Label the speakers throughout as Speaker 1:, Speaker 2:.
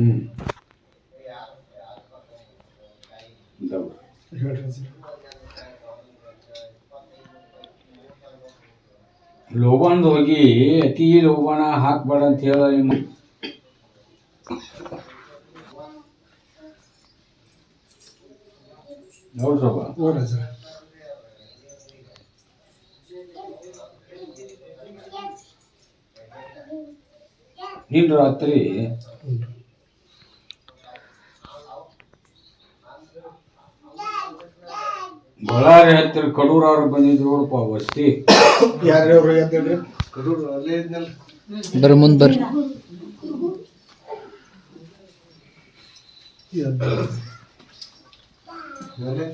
Speaker 1: ಹ್ಮ್ ಇದಾವು.
Speaker 2: ಹೇಳ್ರಿ ಸರ್
Speaker 1: ಲೋಬಾನ್ದು ಹೋಗಿ ಅತಿ ಲೋಬಾನ ಹಾಕ್ಬೇಡ ಅಂತ ಹೇಳ ನಿಮ್ಮ ನೋಡ್ರಿ ಸ್ವಲ್ಪ
Speaker 2: ನೋಡ್ರಿ ಸರ್
Speaker 1: ನಿನ್ನ ರಾತ್ರಿ ಬಳ್ಳಾರಿ ಹತ್ತಿರ ಕಡೂರವ್ರು ಬಂದಿದ್ರು ನೋಡಪ್ಪ ವಸ್ತಿ.
Speaker 2: ಯಾರ್ಯಾವ್ರು ಅಂತೇಳ್ರಿ ಕಡೂರು ಅಲ್ಲೇ ಇದ್ನಲ್ಲ.
Speaker 3: ಬರ್ರಿ ಮುಂದೆ ಬರ್ರಿ.
Speaker 2: ಅಲ್ಲೇ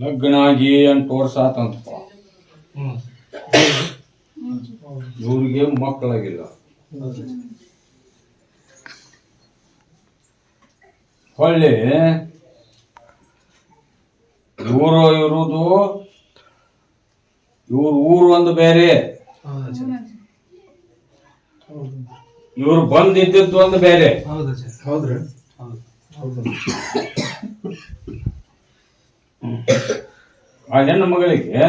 Speaker 1: ಲಗ್ನ ಅಂತ ತೋರ್ಸಾತ ವರ್ಷ ಆತಂತಪ್ಪ ಇವ್ರಿಗೆ ಮಕ್ಕಳಾಗಿಲ್ಲ. ಹೊಳ್ಳಿ ಇವರು ಇರುವುದು ಇವ್ರ ಊರು ಒಂದು ಬೇರೆ. ಇವ್ರು ಬಂದಿದ್ದದ್ದು ಒಂದು ಬೇರೆ.
Speaker 2: ಹೌದಾ ಸರ್. ಹೌದ್ರಿ. ಹೌದು ಹೌದು.
Speaker 1: ಆ ಹೆಣ್ಣು ಮಗಳಿಗೆ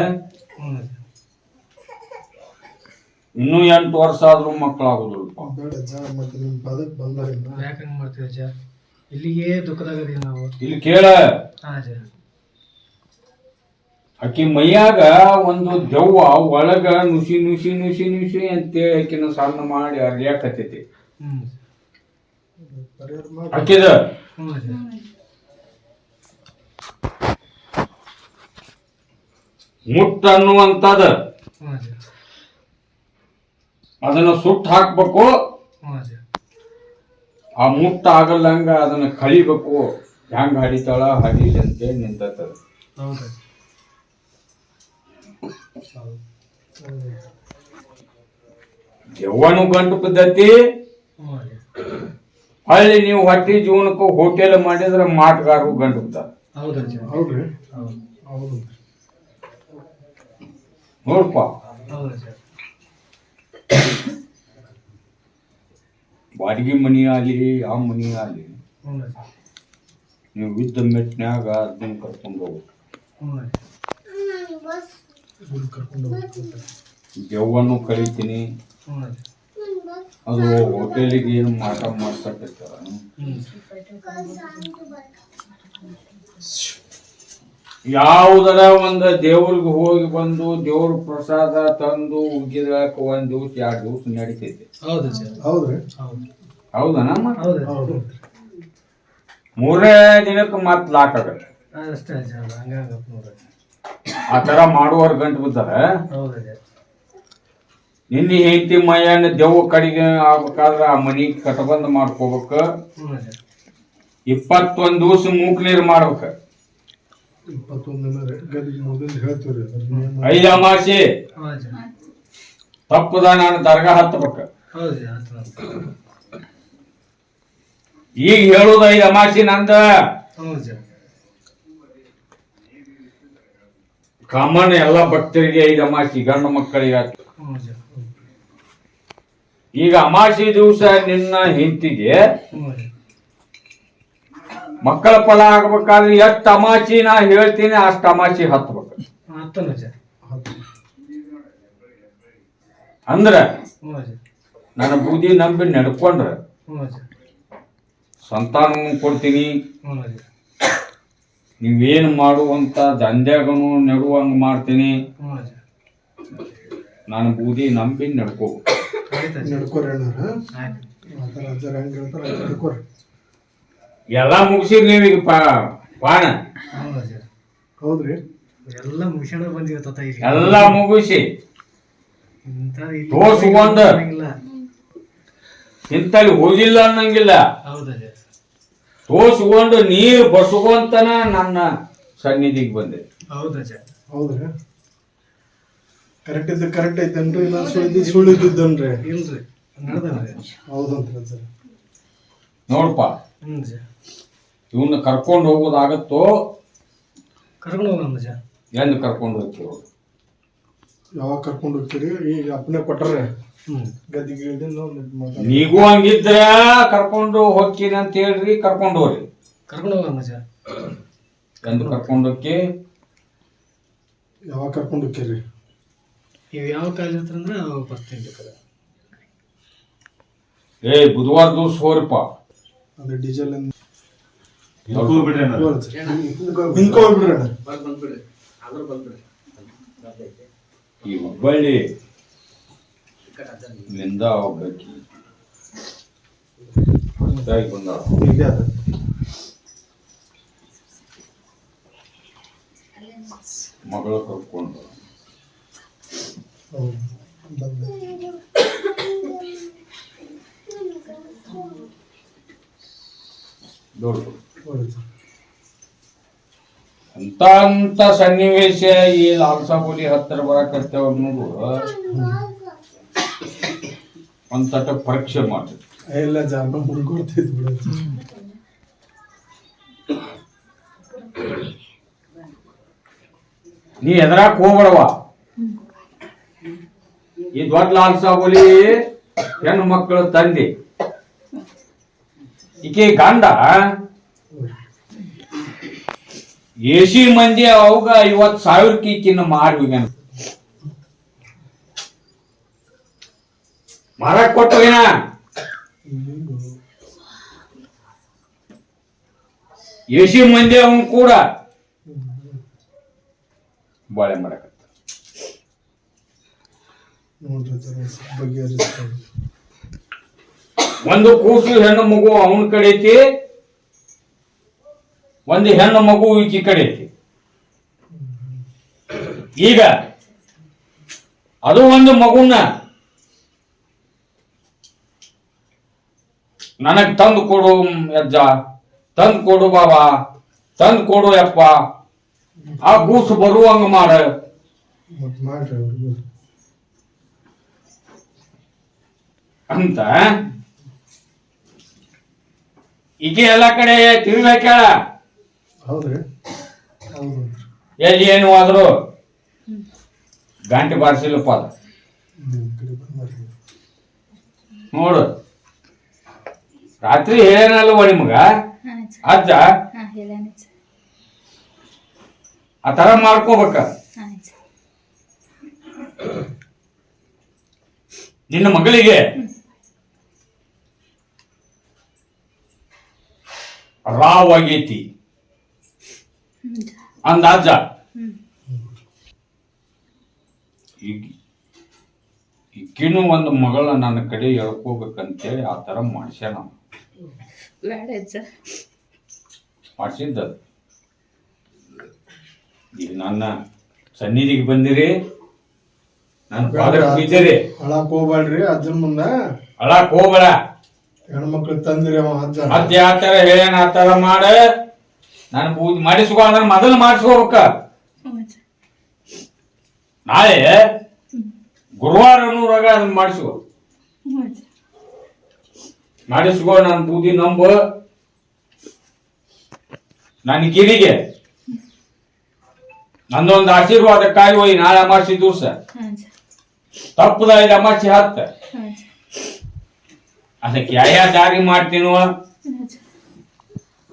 Speaker 1: ಇನ್ನೂ ಎಂಟು ವರ್ಷ ಆದ್ರೂ ಮಕ್ಕಳಾಗುದು
Speaker 2: ಬೇಡ ಜಾ ಮತ್ತೆ ನಿಮ್ಮ ಪದಕ್ಕೆ ಬಂದಾರಿಂದ
Speaker 4: ಯಾಕಂಗ್ ಮಾಡ್ತೀವಿ ಅಜ್ಜ? ಇಲ್ಲಿಗೆ ದುಃಖದಾಗದೀವಿ ನಾವು.
Speaker 1: ಇಲ್ಲಿ ಕೇಳ.
Speaker 4: ಹಾ ಅಜ್ಜ.
Speaker 1: ಆಕಿ ಮೈಯಾಗ ಒಂದು ದೆವ್ವ ಒಳಗ ನುಸಿ ನುಸಿ ನುಸಿ ನುಸಿ ಅಂತೇಳಿ ಆಕಿನ ಸಣ್ಣ ಮಾಡಿ ಅರ್ಯಾಕತ್ತೈತಿ.
Speaker 4: ಹ್ಮ್.
Speaker 1: ಆಕಿದ?
Speaker 4: ಹ್ಞೂ ಅಜ್ಜ.
Speaker 1: ಮುಟ್ಟ ಅನ್ನುವಂಥದ ಅದನ್ನ ಸುಟ್ಟು ಹಾಕ್ಬೇಕು. ಆ ಮುಟ್ಟ ಆಗಲ್ಲಂಗ ಅದನ್ನ ಕಳಿಬೇಕು ಹೆಂಗ ಹಡಿತಾಳ ಹಡಿಲಿ ಅಂತೇಳಿ ನಿಂತದ
Speaker 4: ಹೌದು.
Speaker 1: ದೆವ್ವನು ಗಂಟು ಪದ್ಧತಿ. ಹಳ್ಳಿ ನೀವು ಹೊಟ್ಟಿ ಜೀವನಕ್ಕೂ ಹೋಟೆಲ್ ಮಾಡಿದ್ರೆ ಮಾಟಗಾರರು ಗಂಟು ಹೌದು.
Speaker 4: ಹೌದು. ಅಜ್ಜ
Speaker 2: ಹೌದ್ರಿ
Speaker 4: ಹೌದು
Speaker 2: ಹೌದು
Speaker 1: ನೋಡ್ಪ
Speaker 4: ಹೌದು ಅಜ್ಜ
Speaker 1: ಬಾಡಿಗೆ ಮನಿ ಆಗಲಿ ಆ ಮನಿ ಆಗಲಿ, ನೀವು ಇದ್ದ ಮೆಟ್ನ್ಯಾಗ ಅದನ್ನ ಕರ್ಕೊಂಡು ಹೋಗ್ಬೇಕು. ದೆವ್ವನ್ನು ಕಳಿತೀನಿ. ಅದು ಹೋಟೆಲಿಗೆ ಏನು ಮಾಟ ಮಾಡ್ಸಕ್ಕಿರ್ತಾರ ಯಾವುದರ ಒಂದು ದೇವ್ರಿಗೆ ಹೋಗಿ ಬಂದು ದೇವ್ರ ಪ್ರಸಾದ ತಂದು ಉಗಿದಕ್ಕೆ ಒಂದ್ ದಿವ್ಸ ಎರಡು ದಿವ್ಸ ನಡಿತೈತಿ.
Speaker 4: ಹೌದು
Speaker 2: ಹೌದ್ರಿ?
Speaker 1: ಹೌದನಮ್ಮ ಮೂರನೇ ದಿನಕ್ಕೆ ಮತ್ ಲಾಕ್ ಆಗತ್ತೆ.
Speaker 4: ಅಷ್ಟೇ ಸರ್ ಅದು ಹಂಗಾಗತ್ತೆ ನೋಡ್ರಿ.
Speaker 1: ಆ ತರ ಮಾಡುವವ್ರ ಗಂಟು ಬಿದ್ದಾರ?
Speaker 4: ಹೌದು
Speaker 1: ನಿನ್ನೆ ಹೆಂಡತಿ ಮೈಯನ್ನ ದೇವ್ ಕಡೆಗೆ ಆಗ್ಬೇಕಾದ್ರೆ ಆ ಮನಿ ಕಟಬಂದ್ ಮಾಡ್ಕೋಬೇಕು.
Speaker 4: ಹ್ಞೂ ಅಜ್ಜ
Speaker 1: ಇಪ್ಪತ್ತೊಂದ್ ದಿವ್ಸ ಮೂಕ್ ನೀರ್ ಮಾಡ್ಬೇಕು. ಐದು ಅಮಾಸಿ ತಪ್ಪದ ನಾನು ದರ್ಗಾ ಹತ್ತಬೇಕ. ಈಗ ಹೇಳುದು ಐದು ಅಮಾಸಿ ನಂದ ಕಾಮನ್ ಎಲ್ಲ ಭಕ್ತರಿಗೆ ಐದು ಅಮಾಸಿ ಗಂಡು ಮಕ್ಕಳಿಗೆ ಈಗ ಅಮಾಸಿ ದಿವಸ ನಿನ್ನ
Speaker 4: ಅಜ್ಜ
Speaker 1: ಮಕ್ಕಳ ಫಲ ಆಗ್ಬೇಕಾದ್ರೆ ಎಷ್ಟು ತಮಾಷಿ ನಾ ಹೇಳ್ತೀನಿ ಅಷ್ಟು ತಮಾಷಿ ಹತ್ಬೇಕು. ಅಂದ್ರ ನನ್ನ ಬೂದಿ ನಂಬಿ ನಡ್ಕೊಂಡ್ರ ಸಂತಾನ ಕೊಡ್ತೀನಿ. ನೀವೇನು ಮಾಡುವಂತ ದಂಧ್ಯಾಗನು ನೆಡುವಂಗ ಮಾಡ್ತೀನಿ. ನಾನು ಬೂದಿ ನಂಬಿ ನಡ್ಕೋ.
Speaker 2: ನಡ್ಕೋರಿ.
Speaker 1: ಎಲ್ಲ ಮುಗಿಸಿರಿ ನೀವು ಪಾ ಪಾಣ?
Speaker 4: ಹೌದು ಸರ್.
Speaker 2: ಹೌದ್ರಿ.
Speaker 4: ಎಲ್ಲ ಮುಗಿಸ್ಕೊಂಡು ಬಂದಿವಿ ತಾತ ಇಲ್ಲಿ
Speaker 1: ಎಲ್ಲ ಮುಗಿಸಿ.
Speaker 4: ಇಂಥ ಇಲ್ಲಿ
Speaker 1: ತೋರ್ಸು ಒಂದು.
Speaker 4: ಇಲ್ಲ
Speaker 1: ಇಂತಲ್ಲಿ ಹೋಗಿಲ್ಲ ಅನ್ನಂಗಿಲ್ಲ.
Speaker 4: ಹೌದಜ್ಜ
Speaker 1: ತೋಸ್ಕೊಂಡು ನೀರು ಬಸ್ಕೊಂತನ ನನ್ನ ಸನ್ನಿಧಿಗೆ ಬಂದೆ.
Speaker 4: ಹೌದಜ್ಜ
Speaker 2: ಹೌದ್ರಿ. ಕರೆಕ್ಟ್ ಇದ್ದ ಕರೆಕ್ಟ್ ಐತನ್ರಿ ಇಲ್ಲ ಸುಳ್ಳು ಸುಳ್ಳು ಇದ್ದಿದ್ದನ್ರಿ?
Speaker 4: ಇಲ್ರಿ. ನಡ್ದವ್ರಿ
Speaker 2: ಹೌದಂತ್ರಿ ಸರ್.
Speaker 1: ನೋಡ್ಪ. ಇವನ್ನ ಕರ್ಕೊಂಡು ಹೋಗೋದಾಗತ್ತೋ?
Speaker 4: ಕರ್ಕೊಂಡು ಹೋಗೋಣ ಅಜ್ಜ
Speaker 1: ಎಂದು ಕರ್ಕೊಂಡು ಹೋಗ್ತೀವಿ
Speaker 2: ಯಾವಾಗ ಕರ್ಕೊಂಡು ಹೋಗ್ತೀರಿ? ಈಗ ಅಪ್ಪನೆ ಕೊಟ್ಟರೆ ಗದ್ದಿಗೆ ನಾವು
Speaker 1: ನೀಗೂ ಹಂಗಿದ್ರ ಕರ್ಕೊಂಡು ಹೋಗ್ತೀನಿ ಅಂತ ಹೇಳ್ರಿ ಕರ್ಕೊಂಡು ಹೋಗ್ರಿ.
Speaker 4: ಕರ್ಕೊಂಡು ಹೋಗ ಅಜ್ಜ
Speaker 1: ಎಂದು ಕರ್ಕೊಂಡು ಹೋಗಿ
Speaker 2: ಯಾವಾಗ ಕರ್ಕೊಂಡು ಹೋಗ್ತೀರಿ?
Speaker 4: ನೀವು ಯಾವ ಕಾಲೇಜ್ ಹತ್ರ ಅಂದ್ರೆ ಬರ್ತೀನಿ ಬೇಕಾದ್ರೆ.
Speaker 1: ಏ ಬುಧವಾರ ದಿವಸ ಹೋರಿಪ್ಪ
Speaker 2: ಅದೇ ಡೀಸೆಲ್
Speaker 1: ಈ ಹುಬ್ಬಳ್ಳಿ ನಿಂದ ಹೋಗ್ಬೇಕು. ಬಂದಾಳ.
Speaker 2: ಅದ.
Speaker 1: ಮಗಳು ಕರ್ಕೊಂಡು.
Speaker 2: ಬಂದೆ. ಹೌದು
Speaker 1: ಅಂತ ಅಂತ ಸನ್ನಿವೇಶ ಈ ಲಾಲ್ಸಾಬುಲಿ ಹತ್ತಿರ ಬರಕತ್ತೇವ ಅನ್ನೋದು ಅಂತ ಪರೀಕ್ಷೆ ಮಾಡಿ
Speaker 2: ಎಲ್ಲ ಜಾಗ ಮುಡ್ಕೊಡ್ತಿದ್ ಬಿಡ.
Speaker 1: ನೀ ಎದ್ರಾಕ್ ಹೋಗ್ಬೇಡವ ಈ ದೊಡ್ಡ ಲಾಲ್ಸಾಬುಲಿ ಹೆಣ್ಣು ಹೆಣ್ಮಕ್ಳ ತಂದೆ. ಈಕೆ ಗಂಡ. ಏಸಿ ಮಂದಿ ಅವಾಗ ಐವತ್ ಸಾವಿರಕ್ಕೆ ಈಕಿನ ಮಾರಿ ಮಾರಕ್ ಕೊಟ್ಟು ಹೋಗ್ಯಾನ ಮಂದಿ ಅವನ್ ಕೂಡ. ಬಾಳೆ ಮಾಡಕ
Speaker 2: ನೋಡ್ರಿ ಸರ್ ಬಗೆಹರಿಸ್ತಾರೆ
Speaker 1: ಒಂದು ಕೂಸು ಹೆಣ್ಣು ಮಗು ಅವನ ಕಡೆ ಐತಿ ಒಂದು ಹೆಣ್ಣು ಮಗು ಈಕಿ ಕಡೆ ಐತಿ. ಈಗ ಅದು ಒಂದು ಮಗುನ ನನಗ್ ತಂದು ಕೊಡು ಅಜ್ಜ ತಂದು ಕೊಡು ಬಾಬಾ ತಂದು ಕೊಡು ಯಪ್ಪ. ಆ ಕೂಸು ಬರುವಂಗ ಮಾಡ. ಅಂತ ಈಕೆ ಎಲ್ಲ ಕಡೆ
Speaker 2: ಹೌದ್ರಿ. ಹೌದು
Speaker 1: ಎಲ್ಲಿ ಏನು ಆದ್ರು ಗಂಟೆ ಬಾರಿಸಿಲ್ಲಪ್ಪ ಅದು.
Speaker 2: ನಿಮ್ ಕಡೆ ಬಂದ್ರಿ
Speaker 1: ನೋಡು. ರಾತ್ರಿ ಹೇಳೇನಲ್ವ ನಿಮಗ? ಅಜ್ಜ?
Speaker 5: ಹಾಂ ಹೇಳೇನ
Speaker 1: ಆ ತರ ಮಾಡ್ಕೋಬೇಕ. ನಿನ್ನ ಮಗಳಿಗೆ ರಾವ್ ಆಗೈತಿ ಅಂದಾಜ ಈಗಿನೂ ಒಂದು ಮಗಳ ನನ್ನ ಕಡೆ ಎಳ್ಕೋಬೇಕಂತೇಳಿ ಆ ಥರ
Speaker 5: ಮಾಡಿಸ್ಯ ನಾನು.
Speaker 1: ಮಾಡಿಸಿದ್ದ. ಈಗ ನನ್ನ ಸನ್ನಿಧಿಗೆ ಬಂದಿರಿ. ನನ್ನ ಪಾದಕ್ಕೆ ಬಿದ್ದಿರಿ
Speaker 2: ಅಳಾಕ್ ಹೋಗ್ಬೇಡ್ರಿ ಅದ್ರ ಮುಂದ.
Speaker 1: ಅಳಾಕ್ ಹೋಗ್ಬೇಡ.
Speaker 2: ಹೆಣ್ಮಕ್ಳು ತಂದ್ರಿ ಅವ ಅಜ್ಜ.
Speaker 1: ಮತ್ತೆ ಆತರ ತರ ಹೇಳ್ಯಾನ ಆ ತರ ಮಾಡ. ನಾನು ಪೂಜೆ ಮಾಡಿಸ್ಕೊ ಅಂದ್ರೆ ಮೊದಲು ಮಾಡಿಸ್ಕೋಬೇಕ ನಾಳೆ ಗುರುವಾರ ಅನ್ನೋರಾಗ ಅದನ್ನ ಮಾಡಿಸ್ಕೊ. ಮಾಡಿಸ್ಕೋ ನನ್ ನನ್ನ ಬೂದಿ ನಂಬು. ನನ್ನ ಕಿವಿಗೆ. ನಂದೊಂದು ಆಶೀರ್ವಾದಕ್ಕಾಗಿ ಹೋಗಿ ನಾಳೆ ಅಮಾಸಿ ದಿವಸ. ತಪ್ಪದ ಐದು ಅಮಾಸಿ ಹತ್ತ. ಅದಕ್ಕೆ ಯಾವ ದಾರಿ ಮಾಡ್ತೀನೋ?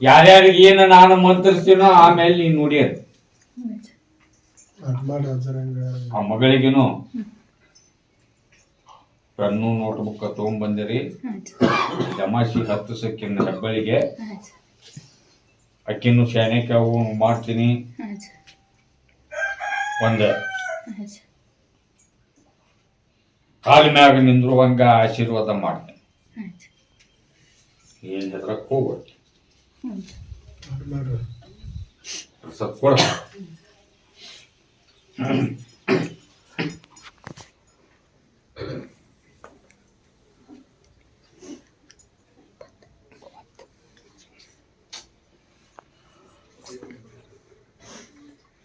Speaker 1: ಯಾರ್ಯಾರಿಗೆ ಏನು ನಾನು ಮಂತ್ರಿಸ್ತೀನೋ ಆಮೇಲೆ ನೀನು ನೋಡಿಯದು ಆ ಮಗಳಿಗೇನು. ಪೆನ್ನು ನೋಟ್ ಬುಕ್ ತಗೊಂಡ್ಬಂದಿರಿ ಜಮಾಶಿ ಹತ್ತು ಸಕ್ಕಿನ ಹೆಬ್ಬಳಿಗೆ. ಅಕ್ಕಿನೂ ಶಾನ್ಯಕ್ಕೆ ಅವು ಮಾಡ್ತೀನಿ. ಒಂದು. ಕಾಲ ಮ್ಯಾಗ ನಿಂದ್ರುವಂಗ ಆಶೀರ್ವಾದ ಮಾಡ್ತೀನಿ. ఏంటి తక్కువ సత్వర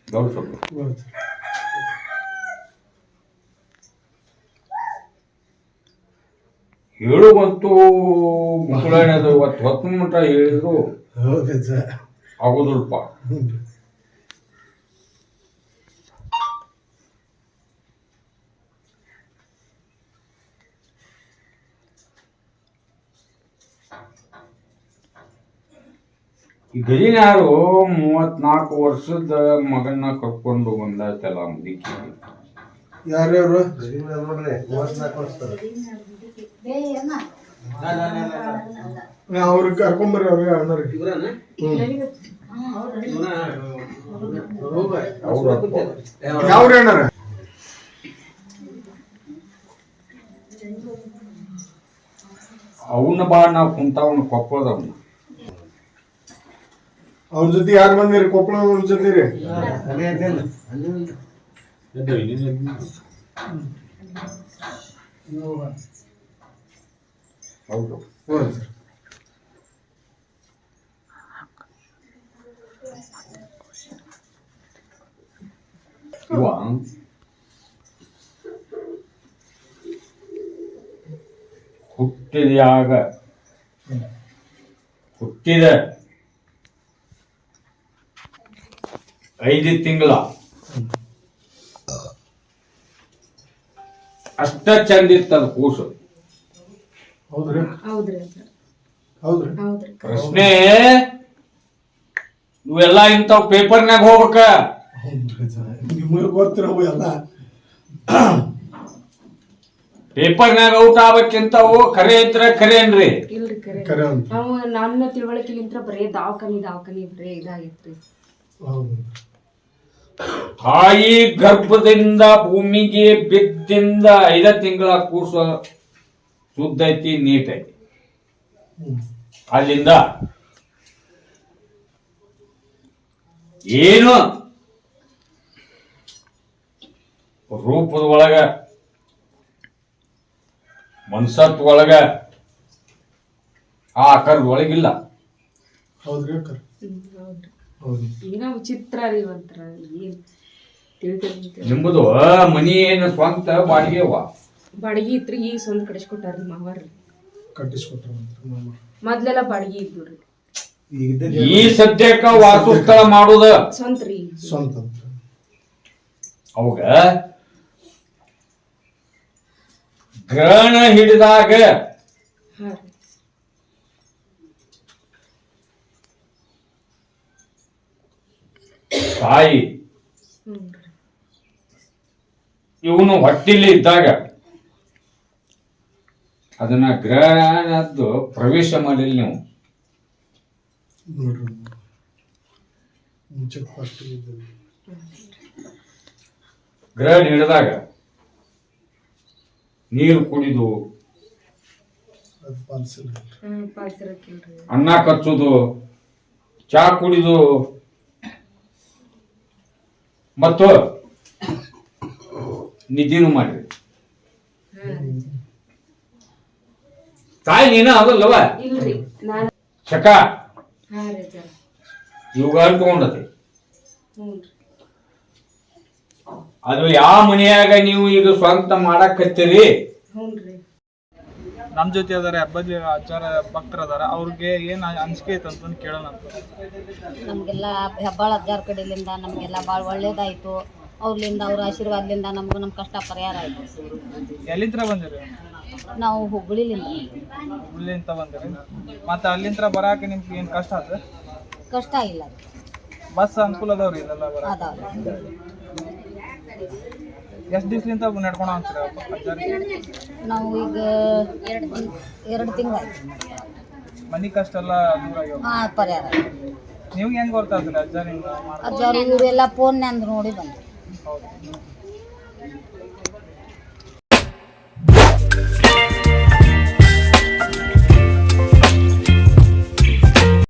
Speaker 2: Давай, Фабр.
Speaker 1: ಹೇಳುವಂತೂ ಮುಕ್ಕಳೇನದು ಇವತ್ತು ಹೊತ್ತು ಮಟ್ಟ ಹೇಳಿದ್ರು
Speaker 2: ಹೌದು ಸರ್.
Speaker 1: ಆಗೋದಿಲ್ಪ ಈ ಮೂವತ್ನಾಲ್ಕು ವರ್ಷದ ಮಗನ್ನ ಕರ್ಕೊಂಡು ಬಂದಾಯ್ತಲ್ಲ ಮುದುಕಿ
Speaker 2: ಯಾರ್ಯಾರು? ಅವ್ರಿಗೆ ಕರ್ಕೊಂಬರ್ರಿ ಅವ್ರಿಗೆ ಅಣ್ಣರಿ
Speaker 1: ಅವ್ರ.
Speaker 2: ಯಾವ್ರಿ ಅಣ್ಣರ?
Speaker 1: ಅವನ್ನ ಬಾಳ ನಾವು ಕುಂತಾವನ್ನ ಕೊಪ್ಪಳದವನ್ನ
Speaker 2: ಅವ್ರ ಜೊತೆ ಯಾರು ಬಂದಿರಿ? ಕೊಪ್ಪಳ ಅವ್ರ ಜೊತೆ ರೀ
Speaker 1: ಹೌದು.
Speaker 2: ಹೌದು ಸರ್
Speaker 1: ಇವ ಹುಟ್ಟಿದ್ಯಾಗ ಹುಟ್ಟಿದ. ಐದು ತಿಂಗಳ. ಅಷ್ಟ ಚಂದಿತ್ತದ ಕೂಸು.
Speaker 2: ಹೌದ್ರಿ?
Speaker 5: ಹೌದ್ರಿ ಸರ್
Speaker 2: ಹೌದ್ರಿ?
Speaker 5: ಹೌದ್ರಿ.
Speaker 1: ಪ್ರಶ್ನೆ ಇವೆಲ್ಲ ಇಂಥವ್ ಪೇಪರ್ನಾಗ ಹೋಗ್ಬೇಕ?
Speaker 2: ನಿಮಗೆ ಗೊತ್ತಿರವು ಎಲ್ಲ.
Speaker 1: ಪೇಪರ್ನಾಗ ಔಟ್ ಆಗ್ಬೇಕಿಂತವು ಖರೆ ಇದ್ರ ಖರೆ ಏನ್ರಿ?
Speaker 5: ಇಲ್ರಿ ಕರೆ
Speaker 2: ಕರೆ ಅಂತ.
Speaker 5: ನಾವು ನನ್ನ ತಿಳುವಳಿಕೆಲಿಂತ್ರ ಬರೇ ದವಾಖಾನಿ ದವಾಖಾನಿ ಬರೇ ಇದಾಗೈತ್ರಿ.
Speaker 2: ಹೌದು
Speaker 1: ತಾಯಿ ಗರ್ಭದಿಂದ ಭೂಮಿಗೆ ಬಿದ್ದಿಂದ ಐದ ತಿಂಗಳ ಕೂಸ ಶುದ್ಧ ಐತಿ ನೀಟ್ ಐತಿ. ಅಲ್ಲಿಂದ ಏನು ರೂಪದ ಒಳಗ ಮನ್ಸತ್ವ ಒಳಗ ಆ ಆಕಾರದ ಒಳಗಿಲ್ಲ
Speaker 5: ಏನೋ ವಿಚಿತ್ರ ರೀ ಒಂಥರ ಏನ್
Speaker 1: ನಿಮ್ಮದು ಮನಿ ಏನು ಸ್ವಂತ ಬಾಡಿಗೆ
Speaker 5: ಬಾಡಿಗೆ ಇತ್ರಿ ಈಗ ಸ್ವಂತ ಕಡಿಸ್ಕೊಟ್ಟಾರ್ರಿ ಮಾವಾರ್ರಿ
Speaker 2: ಕಟ್ಟಿಸ್ಕೊಟ್ರ
Speaker 5: ಮೊದ್ಲೆಲ್ಲ ಬಾಡಿಗೆ ಇದ್ದು ರೀ
Speaker 1: ಈ ಸದ್ಯಕ್ಕ ವಾಸಸ್ಥಳ ಮಾಡುದ?
Speaker 5: ಸ್ವಂತ ರೀ.
Speaker 2: ಸ್ವಂತ
Speaker 1: ಅವಾಗ ಗ್ರಹಣ ಹಿಡಿದಾಗ ತಾಯಿ ಇವನು ಹೊಟ್ಟಿಲಿ ಇದ್ದಾಗ ಅದನ್ನ ಗ್ರಹಣದ್ದು ಪ್ರವೇಶ ಮಾಡಿಲ್ಲ ನೀವು.
Speaker 2: ನೋಡ್ರಿ. ಮುಂಚೆ ಫಸ್ಟ್ ಇದ್ದಲ್ಲಿ.
Speaker 1: ಗ್ರಹಣ ಹಿಡಿದಾಗ ನೀರು ಕುಡಿದು ಅನ್ನ ಕಚ್ಚುದು ಚಾ ಕುಡಿದು ಮತ್ತು ನಿದ್ದೆನೂ ಮಾಡ್ರಿ. ತಾಯಿ ನೀನ ಅದಲ್ಲವ?
Speaker 5: ಇಲ್ರಿ ನಾನು ಹಾ ರೀ ಸರ್
Speaker 1: ಇವುಗಳ ತಗೊಂಡತಿ.
Speaker 5: ಹ್ಞೂ
Speaker 1: ಅದು ಯಾವ ಮನೆಯಾಗ ನೀವು ಈಗ ಸ್ವಂತ ಮಾಡಕತ್ತೀರಿ?
Speaker 5: ಹ್ಞೂ ರೀ.
Speaker 6: ನಮ್ಮ ಜೊತೆ ಅದಾರ ಹಬ್ಬದ ಆಚಾರ ಭಕ್ತರ ಅದಾರ ಅವ್ರಿಗೆ ಏನು ಅನಿಸಿಕೆ ಐತೆ ಅಂತಂದು ಕೇಳೋಣ ಅಂತ.
Speaker 7: ನಮಗೆಲ್ಲ ಹೆಬ್ಬಾಳ ಅಜ್ಜಾರ ಕಡೆಯಿಂದ ನಮಗೆಲ್ಲ ಭಾಳ ಒಳ್ಳೇದಾಯ್ತು. ಅವ್ರಲಿಂದ ಅವ್ರ ಆಶೀರ್ವಾದದಿಂದ ನಮಗೂ ನಮ್ಮ ಕಷ್ಟ ಪರಿಹಾರ ಆಯಿತು.
Speaker 6: ಎಲ್ಲಿದ್ರ ಬಂದಿರಿ?
Speaker 7: ನಾವು ಹುಬ್ಬಳ್ಳಿಲಿಂದ
Speaker 6: ಹುಬ್ಳಿಂತ ಬಂದ್ರಿ. ಮತ್ತೆ ಅಲ್ಲಿಂದ ಬರಕ್ಕೆ ನಿಮ್ಗೆ ಏನು ಕಷ್ಟ ಆತ?
Speaker 7: ಕಷ್ಟ ಇಲ್ಲ
Speaker 6: ಬಸ್ ಅನುಕೂಲ ಅದಾವ್ರಿ ಇಲ್ಲೆಲ್ಲ ಬರ
Speaker 7: ಅದಾವ
Speaker 6: ಎಷ್ಟು ದಿವ್ಸಲಿಂತ ನಡ್ಕೊಂಡು ಅಂತೀರ
Speaker 7: ನಾವು ಈಗ ಎರಡು ಎರಡು ತಿಂಗಳಾಯ್ತು.
Speaker 6: ಮನೆ ಕಷ್ಟ ಎಲ್ಲ ದೂರ ಆಗ್ಯಾವ?
Speaker 7: ಹಾಂ ಪರಿಹಾರ.
Speaker 6: ನಿಮ್ಗೆ ಹೆಂಗೆ ಗೊತ್ತಾಗ್ತದೆ ಅಜ್ಜಾರ್ ಹಿಂಗೆ ಮಾಡಿ
Speaker 7: ಅಜ್ಜಾರು ಇವರೆಲ್ಲ ಫೋನ್ ನೋಡಿ ಬಂದ್ರು.
Speaker 6: ಹೌದು.